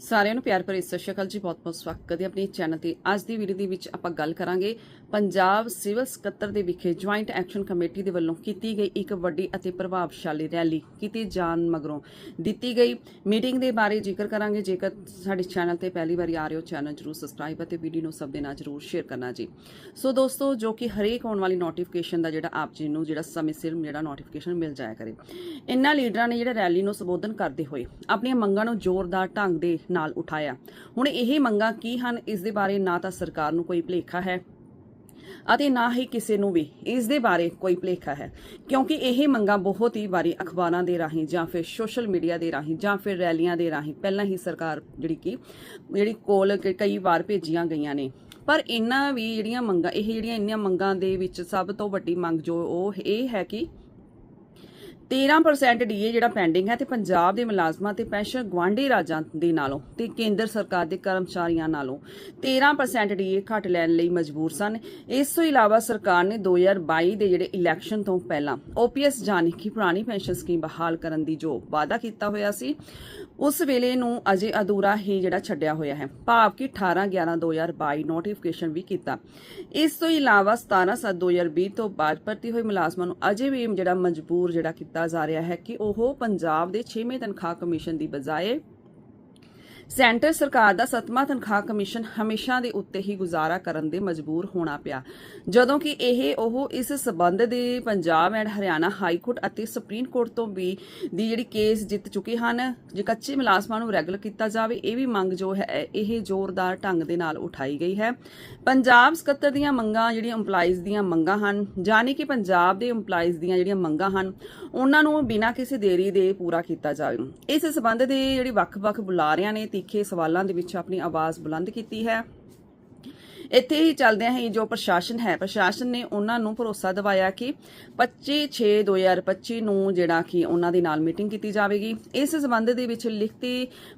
ਸਾਰਿਆਂ ਨੂੰ ਪਿਆਰ ਭਰੀ ਸਤਿ ਸ਼੍ਰੀ ਅਕਾਲ ਜੀ, ਬਹੁਤ-ਬਹੁਤ ਸਵਾਗਤ ਹੈ ਆਪਣੇ ਚੈਨਲ ਤੇ। ਅੱਜ ਦੀ ਵੀਡੀਓ ਦੇ ਵਿੱਚ ਆਪਾਂ ਗੱਲ ਕਰਾਂਗੇ ਪੰਜਾਬ ਸਿਵਲ ਸਕੱਤਰ ਦੇ ਵਿਖੇ ਜੁਆਇੰਟ ਐਕਸ਼ਨ ਕਮੇਟੀ ਦੇ ਵੱਲੋਂ ਕੀਤੀ ਗਈ ਇੱਕ ਵੱਡੀ ਅਤੇ ਪ੍ਰਭਾਵਸ਼ਾਲੀ ਰੈਲੀ ਕੀਤੀ ਜਾਣ ਮਗਰੋਂ ਦਿੱਤੀ ਗਈ। ਮੀਟਿੰਗ ਦੇ ਬਾਰੇ ਜ਼ਿਕਰ ਕਰਾਂਗੇ। ਜੇਕਰ ਸਾਡੇ ਚੈਨਲ ਤੇ ਪਹਿਲੀ ਵਾਰੀ ਆ ਰਹੇ ਹੋ, ਚੈਨਲ ਜਰੂਰ ਸਬਸਕ੍ਰਾਈਬ ਅਤੇ ਵੀਡੀਓ ਨੂੰ ਸਭ ਦੇ ਨਾਲ ਜਰੂਰ ਸ਼ੇਅਰ ਕਰਨਾ ਜੀ। ਸੋ ਦੋਸਤੋ, ਜੋ ਕਿ ਹਰੇਕ ਆਉਣ ਵਾਲੀ ਨੋਟੀਫਿਕੇਸ਼ਨ ਦਾ ਜਿਹੜਾ ਆਪ ਜੀ ਨੂੰ ਜਿਹੜਾ ਸਮੇਂ ਸਿਰ ਜਿਹੜਾ ਨੋਟੀਫਿਕੇਸ਼ਨ ਮਿਲ ਜਾਇਆ ਕਰੇ। ਇਨ੍ਹਾਂ ਲੀਡਰਾਂ ਨੇ ਜਿਹੜਾ ਰੈਲੀ ਨੂੰ ਸੰਬੋਧਨ ਕਰਦੇ ਹੋਏ ਆਪਣੀਆਂ ਮੰਗਾਂ ਨੂੰ ਜ਼ੋਰਦਾਰ ਢੰਗ ਦੇ ਨਾਲ ਉਠਾਇਆ। ਹੁਣ ਇਹ ਮੰਗਾਂ ਕੀ ਹਨ? ਇਸ ਦੇ ਬਾਰੇ ਨਾ ਤਾਂ ਸਰਕਾਰ ਨੂੰ ਕੋਈ ਭੁਲੇਖਾ ਹੈ ਅਤੇ ਨਾ ਹੀ ਕਿਸੇ ਨੂੰ ਵੀ। ਇਸ ਦੇ ਬਾਰੇ ਕੋਈ ਭੁਲੇਖਾ ਹੈ। ਕਿਉਂਕਿ ਇਹ ਮੰਗਾਂ ਬਹੁਤ ਹੀ ਵਾਰੀ ਅਖਬਾਰਾਂ ਦੇ ਰਾਹੀਂ ਜਾਂ ਫਿਰ ਸੋਸ਼ਲ ਮੀਡੀਆ ਦੇ ਰਾਹੀਂ ਜਾਂ ਫਿਰ ਰੈਲੀਆਂ ਦੇ ਰਾਹੀਂ ਪਹਿਲਾਂ ਹੀ ਸਰਕਾਰ ਜਿਹੜੀ ਕਿ, ਜਿਹੜੀ ਕੋਲ ਕਈ ਵਾਰ ਭੇਜੀਆਂ ਗਈਆਂ ਨੇ। ਪਰ ਇਹਨਾਂ ਵੀ ਜਿਹੜੀਆਂ ਮੰਗਾਂ, ਇਹ ਜਿਹੜੀਆਂ ਇੰਨੀਆਂ ਮੰਗਾਂ ਦੇ ਵਿੱਚ ਸਭ ਤੋਂ ਵੱਡੀ ਮੰਗ ਜੋ ਉਹ ਇਹ ਹੈ ਕਿ 13% ਡੀਏ ਜਿਹੜਾ ਪੈਂਡਿੰਗ ਹੈ ਤੇ ਪੰਜਾਬ ਦੇ ਮੁਲਾਜ਼ਮਾਂ ਤੇ ਪੈਨਸ਼ਨ ਗਵਾਂਢੀ ਰਾਜਾਂ ਦੇ ਨਾਲੋਂ ਤੇ ਕੇਂਦਰ ਸਰਕਾਰ ਦੇ ਕਰਮਚਾਰੀਆਂ ਨਾਲੋਂ 13% ਡੀਏ ਘੱਟ ਲੈਣ ਲਈ ਮਜਬੂਰ ਸਨ। ਇਸ ਤੋਂ ਇਲਾਵਾ ਸਰਕਾਰ ਨੇ 2022 ਦੇ ਜਿਹੜੇ ਇਲੈਕਸ਼ਨ ਤੋਂ ਪਹਿਲਾਂ ਓਪੀਐਸ ਜਾਨੀ ਕਿ ਪੁਰਾਣੀ ਪੈਨਸ਼ਨ ਸਕੀਮ ਬਹਾਲ ਕਰਨ ਦੀ ਜੋ ਵਾਅਦਾ ਕੀਤਾ ਹੋਇਆ ਸੀ ਉਸ ਵੇਲੇ ਨੂੰ ਅਜੇ ਅਧੂਰਾ ਹੀ ਜਿਹੜਾ ਛੱਡਿਆ ਹੋਇਆ ਹੈ। ਭਾਵ ਕਿ 18 11 2022 ਨੋਟੀਫਿਕੇਸ਼ਨ ਵੀ ਕੀਤਾ। ਇਸ ਤੋਂ ਇਲਾਵਾ 17 7 2020 ਤੋਂ ਬਾਅਦ ਭਰਤੀ ਹੋਏ ਮੁਲਾਜ਼ਮਾਂ ਨੂੰ ਅਜੇ ਵੀ ਜਿਹੜਾ ਮਜਬੂਰ ਜਿਹੜਾ ਕੀਤਾ ਜਾ ਰਿਹਾ ਹੈ ਕਿ ਉਹ ਪੰਜਾਬ ਦੇ 6ਵੇਂ ਤਨਖਾਹ ਕਮਿਸ਼ਨ ਦੀ ਬਜਾਏ ਸੈਂਟਰ ਸਰਕਾਰ ਦਾ ਸੱਤਵਾਂ ਤਨਖਾਹ ਕਮਿਸ਼ਨ ਹਮੇਸ਼ਾ ਦੇ ਉੱਤੇ ਹੀ ਗੁਜ਼ਾਰਾ ਕਰਨ ਦੇ ਮਜਬੂਰ ਹੋਣਾ ਪਿਆ। ਜਦੋਂ ਕਿ ਇਹ ਉਹ ਇਸ ਸਬੰਧ ਦੇ Punjab and Haryana high court ਅਤੇ ਸੁਪਰੀਮ ਕੋਰਟ ਤੋਂ ਵੀ ਦੀ ਜਿਹੜੀ ਕੇਸ ਜਿੱਤ ਚੁੱਕੇ ਹਨ, ਜੇ ਕੱਚੇ ਮੁਲਾਜ਼ਮਾਂ ਨੂੰ ਰੈਗੂਲਰ ਕੀਤਾ ਜਾਵੇ, ਇਹ ਵੀ ਮੰਗ ਜੋ ਹੈ, ਇਹ ਜ਼ੋਰਦਾਰ ਢੰਗ ਦੇ ਨਾਲ ਉਠਾਈ ਗਈ ਹੈ। ਪੰਜਾਬ ਸਕੱਤਰ ਦੀਆਂ ਮੰਗਾਂ ਜਿਹੜੀਆਂ EMPLOYEES ਦੀਆਂ ਮੰਗਾਂ ਹਨ ਜਾਨੀ ਕਿ ਪੰਜਾਬ ਦੇ EMPLOYEES ਦੀਆਂ ਜਿਹੜੀਆਂ ਮੰਗਾਂ ਹਨ, ਉਹਨਾਂ ਨੂੰ ਬਿਨਾਂ ਕਿਸੇ ਦੇਰੀ ਦੇ ਪੂਰਾ ਕੀਤਾ ਜਾਵੇ। ਇਸ ਸਬੰਧ ਦੇ ਜਿਹੜੀ ਵੱਖ-ਵੱਖ ਬੁਲਾਰਿਆਂ ਨੇ ਤਿੱਖੇ ਸਵਾਲਾਂ ਦੇ ਵਿੱਚ ਆਪਣੀ ਆਵਾਜ਼ ਬੁਲੰਦ ਕੀਤੀ ਹੈ। ਇੱਥੇ ਹੀ ਚੱਲਦਿਆਂ ਹੀ ਜੋ ਪ੍ਰਸ਼ਾਸਨ ਹੈ, ਪ੍ਰਸ਼ਾਸਨ ਨੇ ਉਹਨਾਂ ਨੂੰ ਭਰੋਸਾ ਦਿਵਾਇਆ ਕਿ 25/6/2025 ਨੂੰ ਜਿਹੜਾ ਕਿ ਉਹਨਾਂ ਦੇ ਨਾਲ ਮੀਟਿੰਗ ਕੀਤੀ ਜਾਵੇਗੀ। ਇਸ ਸੰਬੰਧ ਦੇ ਵਿੱਚ ਲਿਖਤੀ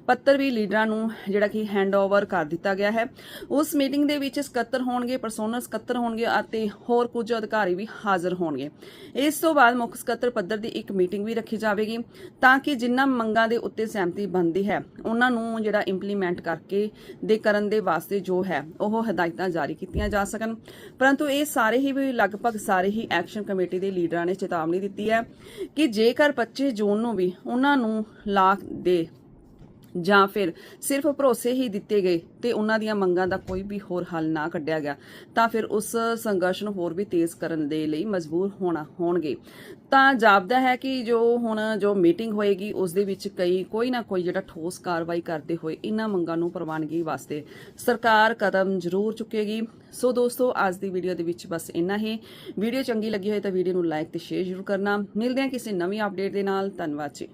ਪੱਤਰ ਵੀ ਲੀਡਰਾਂ ਨੂੰ ਜਿਹੜਾ ਕਿ ਹੈਂਡਓਵਰ ਕਰ ਦਿੱਤਾ ਗਿਆ ਹੈ। ਉਸ ਮੀਟਿੰਗ ਦੇ ਵਿੱਚ ਸਕੱਤਰ ਹੋਣਗੇ ਪਰਸੋਨਲ ਸਕੱਤਰ ਹੋਣਗੇ ਅਤੇ ਹੋਰ ਕੁਝ ਅਧਿਕਾਰੀ ਵੀ ਹਾਜ਼ਰ ਹੋਣਗੇ। ਇਸ ਤੋਂ ਬਾਅਦ ਮੁੱਖ ਸਕੱਤਰ ਪੱਧਰ ਦੀ ਇੱਕ ਮੀਟਿੰਗ ਵੀ ਰੱਖੀ ਜਾਵੇਗੀ ਤਾਂ ਕਿ ਜਿਨ੍ਹਾਂ ਮੰਗਾਂ ਦੇ ਉੱਤੇ ਸਹਿਮਤੀ ਬਣਦੀ ਹੈ, ਉਹਨਾਂ ਨੂੰ ਜਿਹੜਾ ਇੰਪਲੀਮੈਂਟ ਕਰਕੇ ਦੇ ਕਰਨ ਦੇ ਵਾਸਤੇ ਜੋ ਹੈ, ਉਹ ਹਦਾਇਤਾਂ ਜਾਰੀ ਕੀਤੀਆਂ ਜਾ ਸਕਣ। ਪਰੰਤੂ ਇਹ ਸਾਰੇ ਹੀ ਲਗਭਗ ਸਾਰੇ ਹੀ ਐਕਸ਼ਨ ਕਮੇਟੀ ਦੇ ਲੀਡਰਾਂ ਨੇ ਚੇਤਾਵਨੀ ਦਿੱਤੀ ਹੈ ਕਿ ਜੇਕਰ 25 ਜੂਨ ਨੂੰ ਵੀ ਉਹਨਾਂ ਨੂੰ ਲਾਖ ਦੇ ਜਾਂ ਫਿਰ ਸਿਰਫ ਭਰੋਸੇ ਹੀ ਦਿੱਤੇ ਗਏ ਤੇ ਉਹਨਾਂ ਦੀਆਂ ਮੰਗਾਂ ਦਾ ਕੋਈ ਵੀ ਹੋਰ ਹੱਲ ਨਾ ਕੱਢਿਆ ਗਿਆ, ਤਾਂ ਫਿਰ ਉਸ ਸੰਘਰਸ਼ ਨੂੰ ਹੋਰ ਵੀ ਤੇਜ਼ ਕਰਨ ਦੇ ਲਈ ਮਜਬੂਰ ਹੋਣਾ ਹੋਣਗੇ। ਤਾਂ ਜਾਪਦਾ ਹੈ ਕਿ ਜੋ ਹੁਣ ਜੋ ਮੀਟਿੰਗ ਹੋਏਗੀ, ਉਸ ਦੇ ਵਿੱਚ ਕਈ, ਕੋਈ ਨਾ ਕੋਈ ਜਿਹੜਾ ਠੋਸ ਕਾਰਵਾਈ ਕਰਦੇ ਹੋਏ ਇਹਨਾਂ ਮੰਗਾਂ ਨੂੰ ਪ੍ਰਵਾਨਗੀ ਵਾਸਤੇ ਸਰਕਾਰ ਕਦਮ ਜ਼ਰੂਰ ਚੁੱਕੇਗੀ। ਸੋ ਦੋਸਤੋ, ਅੱਜ ਦੀ ਵੀਡੀਓ ਦੇ ਵਿੱਚ ਬਸ ਇੰਨਾ ਹੀ। ਵੀਡੀਓ ਚੰਗੀ ਲੱਗੀ ਹੋਏ ਤਾਂ ਵੀਡੀਓ ਨੂੰ ਲਾਈਕ ਤੇ ਸ਼ੇਅਰ ਜ਼ਰੂਰ ਕਰਨਾ। ਮਿਲਦੇ ਹਾਂ ਕਿਸੇ ਨਵੀਂ ਅਪਡੇਟ ਦੇ ਨਾਲ। ਧੰਨਵਾਦ ਜੀ।